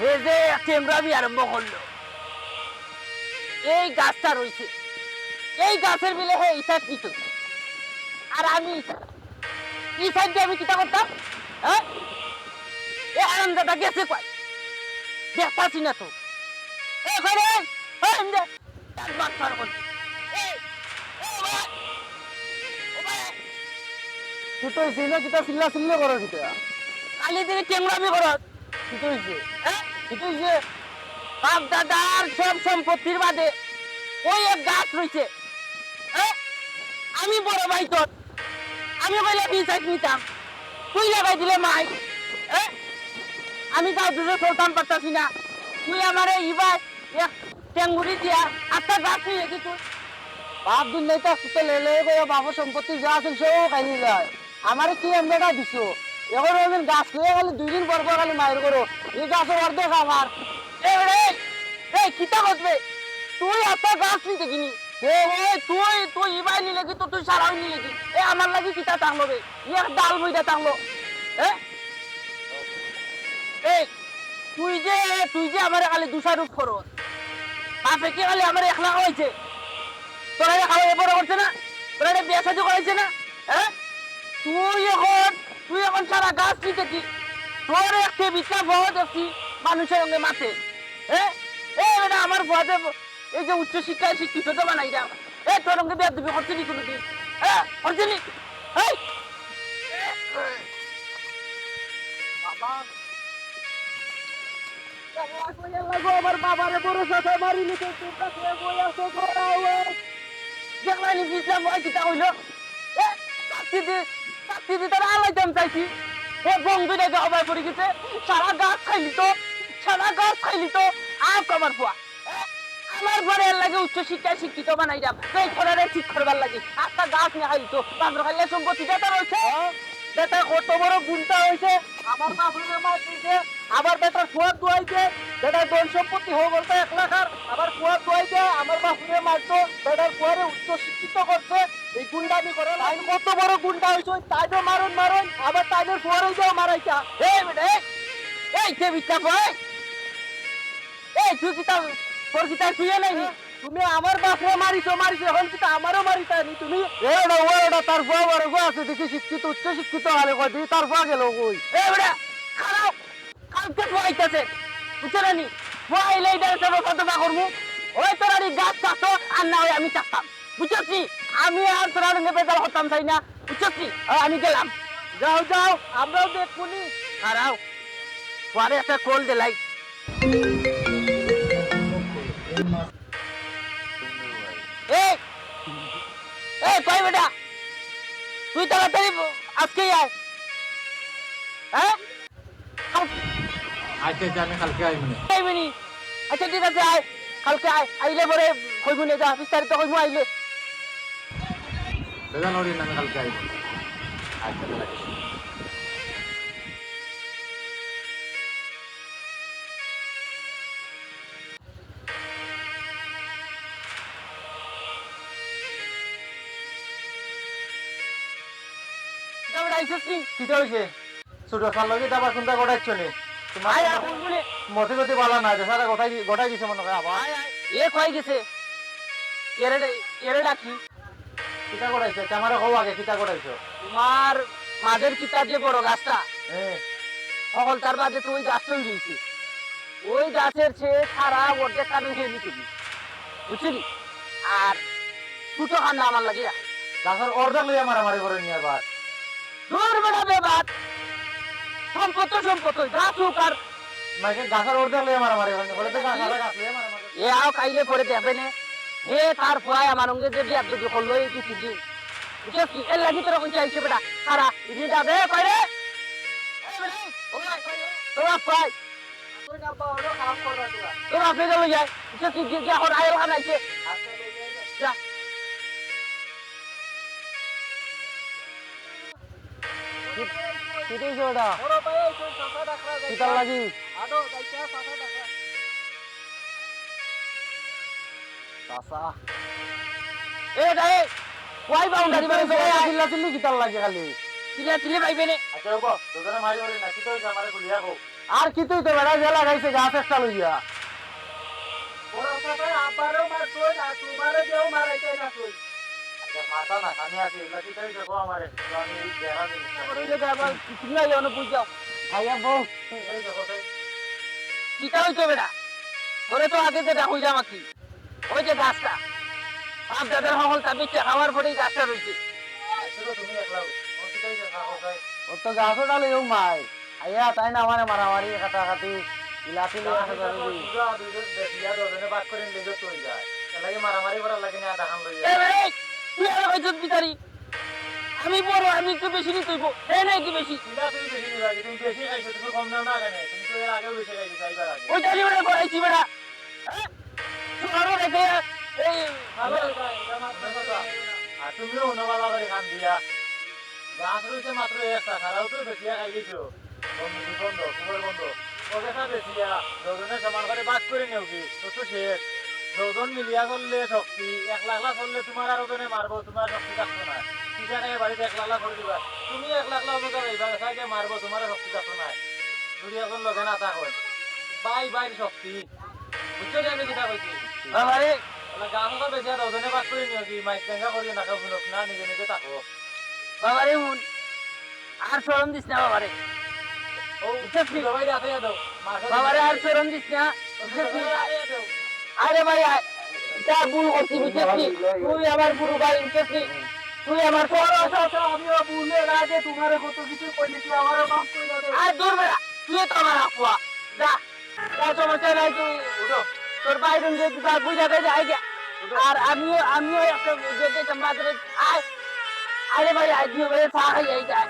হে যে টেমরাবি আরম্ভ করল। এই গাছটা রয়েছে। এই গাছের বিলে হে ইসাদ আর আমি ইসাদ দিয়ে আমি কিতা করতাম? হ্যাঁ? এ আনন্দটা গেছে কয় দেখতাছি না তো। এখানে তুই তো সেই কিতা চিল্লা চিল্লি করো কিতা? কালি দিনে টেমরাবি করত কি তো হ্যাঁ? কি তো হইছে বাপ দাদার সব সম্পত্তির বাদে ওই এক গাছ রয়েছে। হ্যাঁ? আমি বড় ভাই তোর। আমি বলে বিষ নিতাম। তুই লাগাই দিলে মাই। হ্যাঁ? আমি তাও দূরে চলতাম পারতাছি না। তুই আমারে ইবার এক টেঙ্গুরি দিয়া আটটা গাছ নিয়ে তুই বাপ দিন নাই তো সুতে লেলে বাবার সম্পত্তি যা আছে সব খাইনি যায়। আমারে কি এমনিটা দিছো? এখন ওদিন গাছ খেয়ে খালি দুই দিন পর পর খালি মায়ের করো এই গাছের অর্ধেক আমার। এই কিতা করবে? তুই এত গাছ নিতে কিনি? তুই তুই ইবাই নিলে কি তো তুই সারাই নিলে কি? এ, আমার লাগি কিতা টাঙলো রে ইয়ার ডাল বইটা টাঙলো। এই তুই যে তুই যে আমার খালি দুসারুপ করো বাপে কি খালি আমার একলা হয়েছে তোরা খাওয়া এবার করছে না? তোরা বিয়ে সাজু করাইছে না? হ্যাঁ তুই এখন তুই এখন সারা গাছ নিতে কি? তোর একটা বিচ্ছা বহুত দেখছি মানুষের সঙ্গে মাঠে। হ্যাঁ এই বেটা, আমার ভুয়াতে এই যে উচ্চ শিক্ষায় শিক্ষিত তো বানাই দাও এ, তোর সঙ্গে বিয়ে দিবি করছে নি কোনোদিন হ্যাঁ এই! আমার বড় সাথে মারি নিতে তোমরা কে বই এ চাকরি দি চাকরি দি তারা আলাইতাম চাইছি। এ বন্ধু দেখে অবাই পড়ে গেছে সারা গাছ খাইলি তো সারা গাছ খাইলি তো আর কমার এ, আমার এর লাগে উচ্চ শিক্ষায় শিক্ষিত বানাই দাম এই খরারে ঠিক করবার লাগে। একটা গাছ নিয়ে খাইলি তো বাপর খাইলে সম্পত্তি দেতা রয়েছে বেটা কত বড় গুণটা হয়েছে আমার বাপরে মার দিয়েছে আমার বেটার ফুয়ার দুয়াইছে বেটার দল সম্পত্তি হয়ে বলতে এক লাখ আর আমার ফুয়ার দুয়াইছে আমার বাপরে মারতো বেটার ফুয়ারে উচ্চ শিক্ষিত করছে। এই গুন্ডামি করে লাইন কত বড় গুন্ডা হয়েছে তাইও মারুন মারুন আবার তাইদের ফুয়ারে যাও মারাইছা এই বেটা এই কে বিচ্ছা ভয় এই তুই কিতা তোর কিতা শুয়ে নাই? তুমি আমার বাপরে মারিছো মারিছো এখন কিন্তু আমারও মারিতা নি তুমি? এটা ও এটা তার ফুয়া বড় গো আছে দেখি শিক্ষিত উচ্চ শিক্ষিত আরে কই দি তার ফুয়া গেল কই। এ বেটা খারাপ। কালকে ফুয়াইতেছে বুঝছ না নি? ফুয়াইলে এটা সব কত বা করব? ওই তোর আর এই গাছ চাষো আর না হয় আমি চাষতাম। বুঝছি? আমি আর তোর রঙে বেজাল হতাম চাই না? বুঝছি? আমি গেলাম। যাও যাও আমরাও দেখুনি। খারাপ পরে একটা কল দিলাই। এই এই কই বেটা? তুই তাড়াতাড়ি আজকেই আয়। হ্যাঁ? আচ্ছা আচ্ছা আমি কালকে আই আইবিনি আচ্ছা ঠিক আছে আয়। কালকে আয়। আইলে পরে কইবু নে যা বিস্তারিত কইবু আইলে। বেজান ওরি আমি কালকে আইব আচ্ছা মতি গতি বালা না গটাই গটাই দিছে মনে হয় আবার। এ কই গেছে। এরে এরে ডাকি। কিটা গড়াইছে ক্যামেরা কও আগে কিটা গড়াইছো তোমার মাঝের কিতাব যে বড় গাছটা হ্যাঁ সকল তার বাদে তো ওই গাছটা রয়েছে ওই গাছের চেয়ে সারা অর্ধেক কারণ খেয়ে নিতে বুঝলি আর ছোট খান্না আমার লাগে গাছের অর্ধেক লইয়া মারামারি করে নিয়ে আবার। দূর বেড়া বেবাদ। সম্পদ তো সম্পদ ওই গাছ হোক আর মানে গাছের অর্ধেক লইয়া মারামারি করে বলে তো গাছ গাছ লইয়া মারামারি এ আও কাইলে পরে দেখবে নে। হে তার ফুয়ায় আমার সঙ্গে যে বিয়ার দুটি করল এই কিছু কি? এর লাগি তোরা কোন চাইছে বেটা। যাবে তোরা গেল যায় বুঝছিস কি? যে এখন আয়ের খানাইছে যা। কিটা হইছে কিটার লাগি? চাচা। এ ওয়াই বাউন্ডারি মানে কিটার লাগে খালি। পাইবে নে? আচ্ছা মারি না আমারে গুলিয়া আর তো বেড়া যে লাগাইছে গাছ একটা লইয়া বড় কথা আবারও মারতো আর তোমারও কেউ মারাইতে না তুই মাথা না খানি আছে নাকি তাই দেখো আমারে আমি দেখা দিই ওই যে তুমি আইয়া অনেক বুঝাও ভাইয়া বউ এই দেখো কিতা হইতো ওরে তো আগে যেটা হইলাম কি ওই যে গাছটা। বাপ দাদার সকল তার বিচ্ছে খাওয়ার পরেই গাছটা রয়েছে তাই ও তো গাছও ডালে এও মাই। আইয়া তাই না আমার মারামারি কাটাকাটি ইলাতি লিয়া মারামারি করার লাগে না দেখান লই বেটা, তুই আর হয়তো বিচারি আমি বড় আমি একটু বেশি হইব এ নাই কি বেশি। ওই জানি বেটা করাইছি বেটা। হ্যাঁ? তুমিও উনবালা করে খান দিয়া গাছ রয়েছে মাত্র একটা খারাপ তো খাই দিছো বন্ধ কুমার বন্ধ ওকে বেশিয়া দুজনে সমান করে বাদ করে নেও কি শেষ দুজন মিলিয়া করলে শক্তি এক লাখ লাখ করলে তোমার আর ওজনে মারবো, তোমার শক্তি থাকতো না খাই বাড়িতে এক লাখ লাখ করে দিবা তুমি এক লাখ লাখ ওজনে যাইবা সাইডে মারবো, তোমার শক্তি থাকতো না যদি এখন লগে না থাকো বাই বাই শক্তি বুঝছ আমি কিতা কইছি বাবারে গান তো বেশি আর ওজনে বাদ করে নিও কি মাইক টেঙ্গা করি না কাউ শুনক না নিজে নিজে থাকো বাবারে হুন আর সরম দিস না বাবারে বাবারে আর সরম দিস না। আরে ভাই যা ভুল করছি বুঝেছি তুই আমার গুরু ভাই বুঝেছি তুই আমার সরম আমিও বুঝলে আগে তোমার কত কিছু কইছি আমারও মাফ করে দাও আর দূর বেড়া তুই তো আমার যা যা সমস্যা নাই তুই উঠো। তোর বাইরে যে যা বুঝা দে যাই গা আর আমিও আমিও একটা যেতে বাজারে আয়। আরে ভাই আজ দিয়ে চা খাই যাই যায়